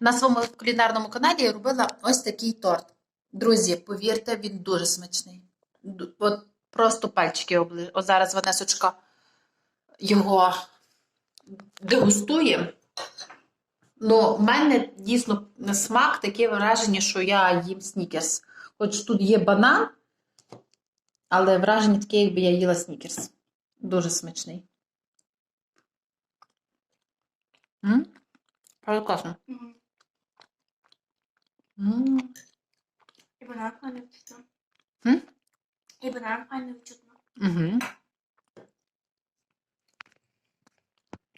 На своєму кулінарному каналі я робила ось такий торт. Друзі, повірте, він дуже смачний. От просто пальчики обли. О, зараз Ванесочка його дегустує. Ну, в мене дійсно смак таке враження, що я їм снікерс. Хоч тут є банан, але враження таке, якби я їла снікерс. Дуже смачний. М? Правда класно. Мгм. М. І банан файно вчутно. М? І банан файно вчутно. Угу.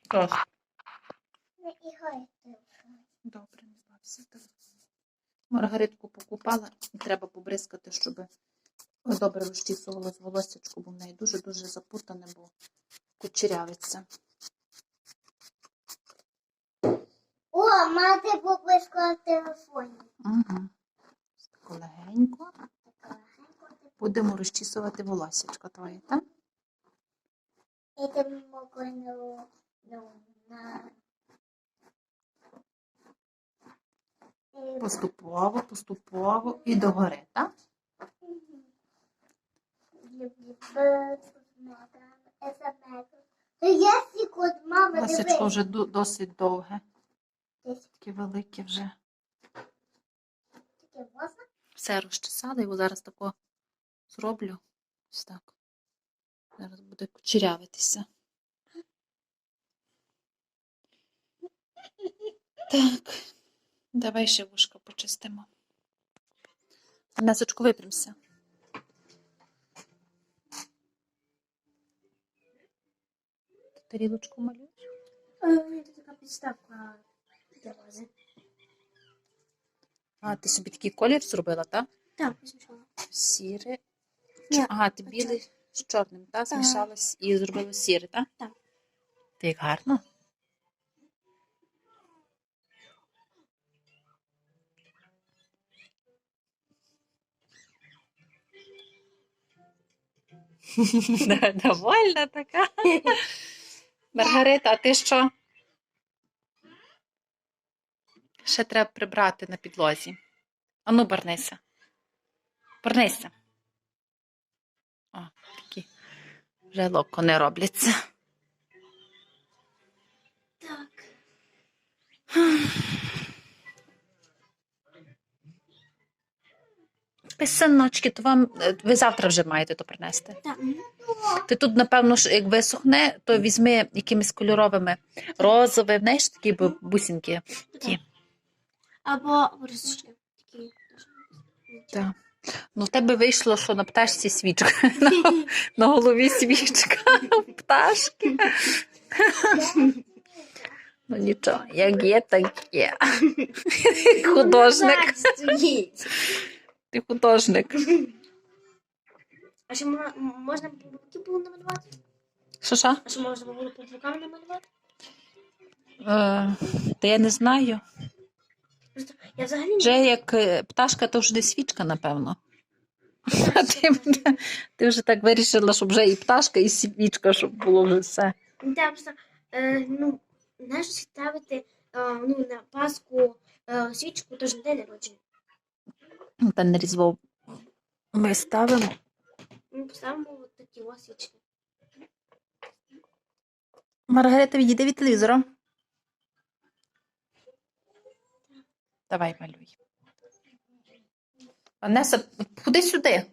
Клас. Добре, не бався. Маргаритку покупала і треба побризкати, щоб добре розчісувалось волоссячко, бо в неї дуже-дуже запутане, бо кучерявиться. О, мати поблизько в телефоні. Угу. Так легенько. Будемо розчісувати волоссячко твоє, так? І ти могла ну, ну, на... Поступово, поступово і догори, так? Дивись. вже досить довге. Десь Таке велике вже. Все розчесала, його зараз тако зроблю. Ось так. Зараз буде кучерявитися. Так, давай ще вушка почистимо. Несочку випрямся. Тарілочку малюєш? Е, така підставка А, ти собі такий колір зробила, так? Так, змішала. Сіре. Ні, Ага, ти білий з чорним, так? Змішалось і зробила сіре, так? Так. Ти як гарно. Довольна така. Маргарита, а ти що? Ще треба прибрати на підлозі. Ану, барнися. Барнися. О, такі вже локо не робляться. Так. Писаночки, то вам е, ви завтра вже маєте то принести. Так. Ти тут, напевно, ж, як висохне, то візьми якимись кольоровими розове, знаєш, такі бу- бусинки. Ті. Або рисочки. Такі. Так. Ну, в тебе вийшло, що на пташці свічка. На, на голові свічка. Пташки. Ну нічого, як є, так є. Художник. Ти художник. А ще мо- можна по боки було намалювати? Що що? А ще можна було по бокам намалювати? Е, та я не знаю. Просто я взагалі не Вже як е, пташка, то вже свічка, напевно. А ти, ти вже так вирішила, щоб вже і пташка, і свічка, щоб було вже все. Да, просто, е, ну, знаєш, ставити е, ну, на Пасху е, свічку, то ж не день народження. Та на різдво ми ставимо. Ми поставимо от такі ось свічки. Маргарита, відійди від телевізора. Давай малюй. Анеса, ходи сюди.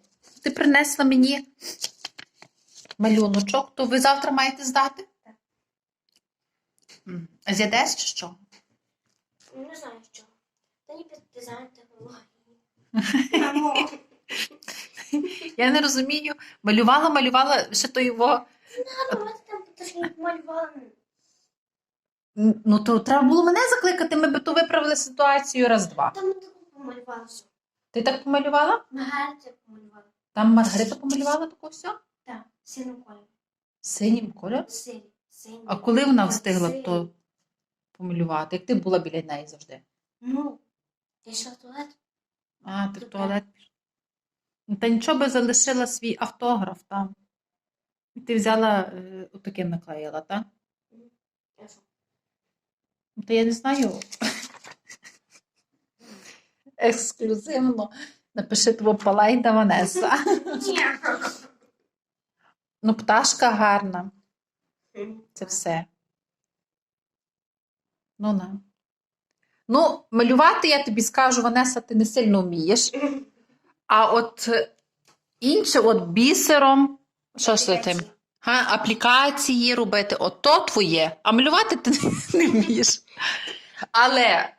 Ти принесла мені малюночок, то ви завтра маєте здати? Так. З'їдеш чи що? Ну, Не знаю що. Та ні під дизайн технології. Я не розумію. Малювала, малювала ще то його. А давайте там трошки малювали. Ну, то треба було мене закликати, ми би то виправили ситуацію раз-два. Там ми таку помалювали все. Ти так помалювала? Маргарita помалювала. Там Маргарита помалювала таке все? Так, синим кольором. Синім кольором? Синій. А коли вона встигла синій. то помалювати? Як ти була біля неї завжди? Ну, я йшла в туалет. А, ти в Тепер. туалет пішла. Ну, Та нічого би залишила свій автограф там. І ти взяла е, отаким наклеїла, так? Я? Та я не знаю. Ексклюзивно. Напиши твого Палайда Ванеса. Ну, пташка гарна. Це все. Ну, на. Ну, малювати, я тобі скажу, Ванеса, ти не сильно вмієш. А от інше, от бісером, що ж це тим? Га, аплікації робити, от то твоє, а малювати ти не вмієш. Але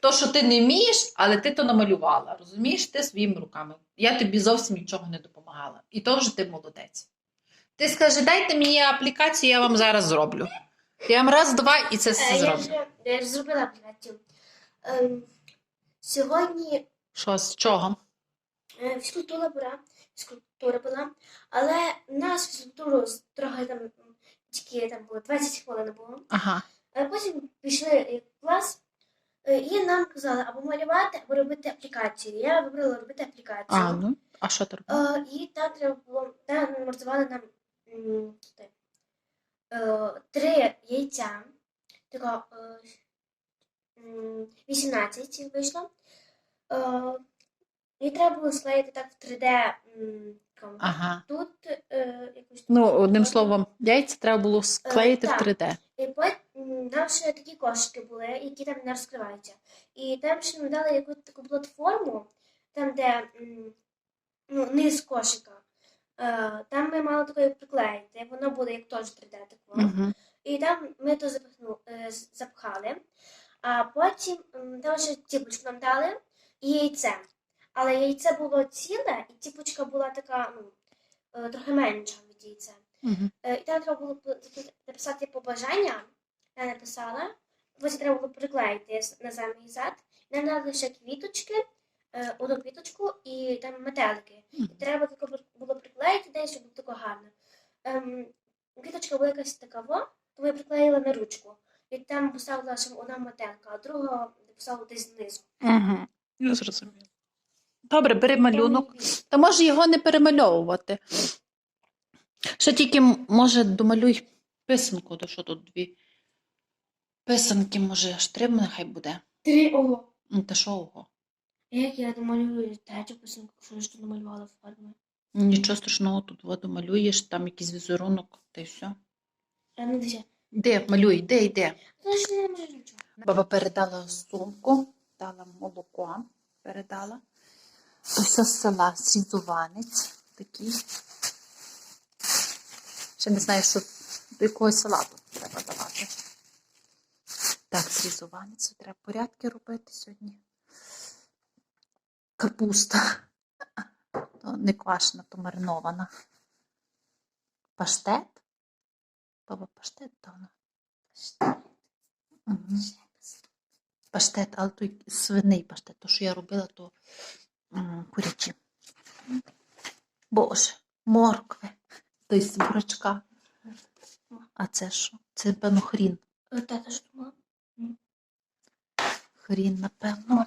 то, що ти не вмієш, але ти то намалювала, розумієш, ти своїми руками. Я тобі зовсім нічого не допомагала. І то вже ти молодець. Ти скажи, дайте мені аплікацію, я вам зараз зроблю. Я вам раз, два і це все Е, Я зроблю. вже я вже зробила аплікацію. Ем, Сьогодні Що, з чого? е, фізкультура була, фізкультура була, але нас з- трохи там тільки там було 20 хвилин було. Ага. А потім пішли е, в клас, е, і нам казали або малювати, або робити аплікацію. Я вибрала робити аплікацію. А, ну, а що ти робила? Е, і там треба було, там намалювали нам е, три яйця, така е, 18 вийшло. Е, і треба було склеїти так в 3D. м, такому. Ага. Тут е, якусь Ну, таку одним форму. словом, яйця треба було склеїти в так. 3D. І потім там ще такі кошики були, які там не розкриваються. І там ще нам дали якусь таку платформу, там, де м, ну, низ кошика. Е, Там ми мали такої приклеїти, воно буде як теж 3D тако. Угу. І там ми то запихну, е, з- запхали. А потім м, там ще ціпочку нам дали і яйце. Але яйце було ціле, і ціпочка була така, ну, е, трохи менша від яйця. Угу. Е, І там треба було написати побажання. Я написала. Потім треба було приклеїти на самий зад. І Нам дали ще квіточки, е, одну квіточку і там метелики. І треба було приклеїти десь, щоб було тако гарно. Ем, квіточка була якась така во, тому я приклеїла на ручку. І там поставила одна метелка, а друга поставила десь знизу. Угу. Я зрозуміла. Добре, бери малюнок. Та може його не перемальовувати. Ще тільки, може, домалюй писанку, то що тут дві писанки, може, аж три нехай буде. Три ого. Ну, Та що ого? Як я намалюю третю писанку, що я ж тут намалювала фарбами? Нічого страшного, тут воду малюєш, там якийсь візерунок, та й все. А ну дивіться. Де, малюй, де, йде. Не. Баба передала сумку, дала молоко, передала. Ось з села Срізуванець такий. Ще не знаю, що до якого села тут треба давати. Так, Срізуванець, треба порядки робити сьогодні. Капуста. То не квашена, то маринована. Паштет. Баба паштет давно. Мгм. Паштет, але той свиний паштет, то, що я робила, то курячі. Боже, моркви, той з бурачка. А це що? Це, певно, хрін. Хрін, напевно.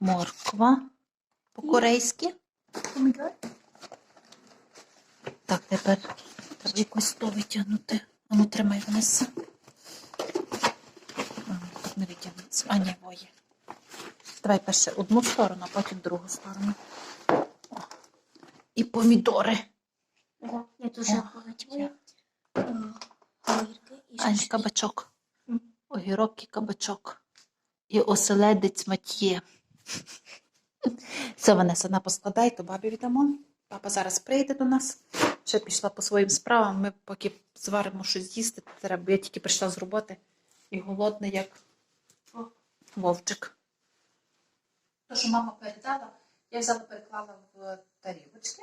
Морква. По-корейськи. Так, тепер треба якось то витягнути. А ну тримай вниз. А, тут не витягнеться. А, ні, воє. Давай перше одну сторону, а потім другу сторону. О. І помідори. Я О, вже полетіла. І А, кабачок. Огірок і кабачок. І оселедець матьє. Все, Ванеса, на поскладай, то бабі віддамо. Папа зараз прийде до нас. Ще пішла по своїм справам. Ми поки зваримо щось їсти, треба. Я тільки прийшла з роботи і голодна, як вовчик. То, що мама передала, я взяла, переклала в тарілочки.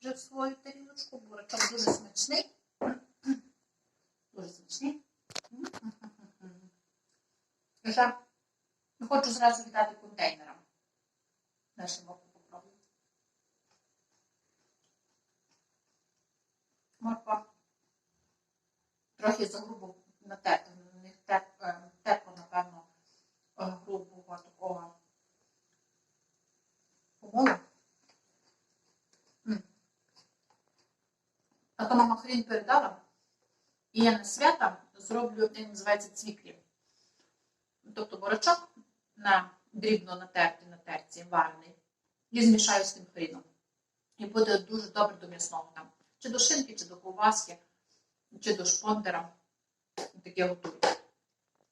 Вже в свою тарілочку. Бурачок дуже смачний. Дуже смачний. Вже хочу зразу віддати контейнерам. Нашим боку попробую. Морква. Трохи загрубо. На тепло, напевно, е, грубого такого помолу. М. А то мама хрін передала. І я на свята зроблю, як називається цвіклі. Тобто борочок на дрібно натерти на терці, варений. І змішаю з тим хріном. І буде дуже добре до м'ясного там. Чи до шинки, чи до ковбаски, чи до шпондера. Таке готую.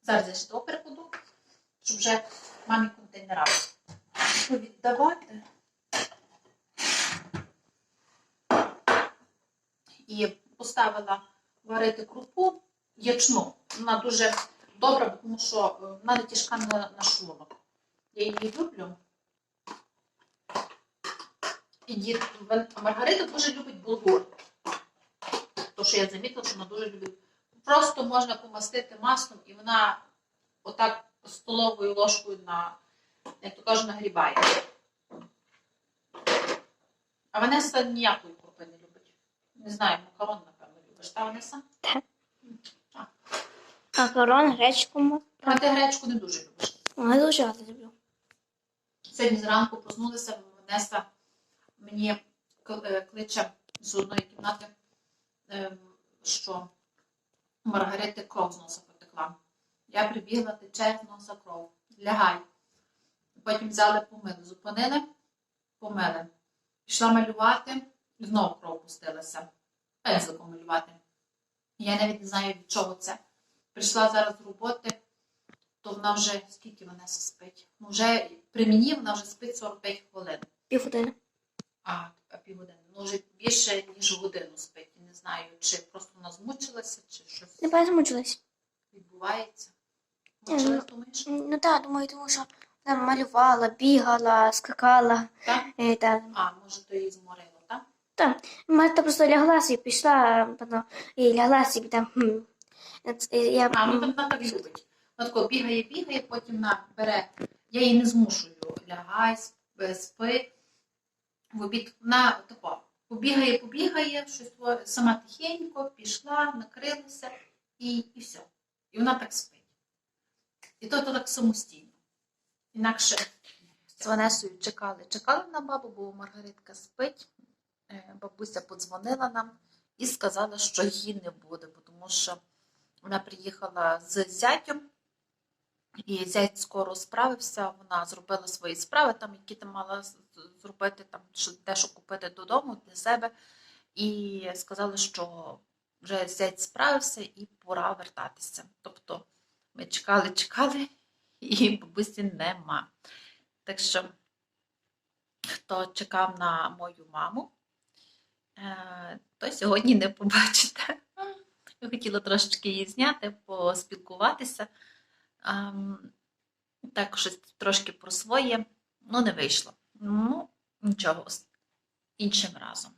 Зараз я ще того перекладу, щоб вже мамі контейнера віддавати. І поставила варити крупу ячну. Вона дуже добра, тому що е, вона не тяжка на, на шлунок. Я її люблю. І дід, Маргарита дуже любить булгур. То, що я замітила, що вона дуже любить. Просто можна помастити маслом, і вона отак столовою ложкою на, як то кажуть, нагрібає. А Ванеса ніякої не знаю, макарон, напевно, любиш. Та Ванеса? Макарон, гречку. А ти гречку не дуже любиш. Я дуже гарно люблю. Сьогодні зранку проснулася, Ванеса мені е, кличе з одної кімнати, ем, що Маргарити кров з носа потекла. Я прибігла, тече з носа кров. Лягай. Потім взяли помили, зупинили, помили. Пішла малювати, і знову кров пустилася. Пензликом малювати. Я навіть не знаю, від чого це. Прийшла зараз з роботи, то вона вже скільки вона спить? Ну, вже при мені вона вже спить 45 хвилин. Півгодини. А, а півгодини. Ну, вже більше, ніж годину спить. Не знаю, чи просто вона змучилася, чи щось Не перезмучилась. відбувається. Ні, Мучилась, думаєш? Ну так, думаю, тому що вона малювала, бігала, скакала. Так? І, так. А, може, то її зморило, так? Марта просто лягла собі, пішла, певно, і лягла собі там. хм. Я, А, ну так вона так любить. Вона тако бігає, бігає, потім на бере. Я її не змушую. Лягай, спи. В обід вона тако побігає, побігає, щось сама тихенько, пішла, накрилася і, і все. І вона так спить. І то, то так самостійно. Інакше з Ванесою чекали, чекали на бабу, бо Маргаритка спить. Е, Бабуся подзвонила нам і сказала, що її не буде, тому що вона приїхала з зятем, і зять скоро справився. Вона зробила свої справи, там, які там мала зробити, там, те, що купити додому для себе. І сказали, що вже зять справився і пора вертатися. Тобто ми чекали, чекали, і бабусі нема. Так що, хто чекав на мою маму, то сьогодні не побачите. Я хотіла трошечки її зняти, поспілкуватися. Ем, Так, щось трошки про своє, ну не вийшло. Ну, нічого, іншим разом.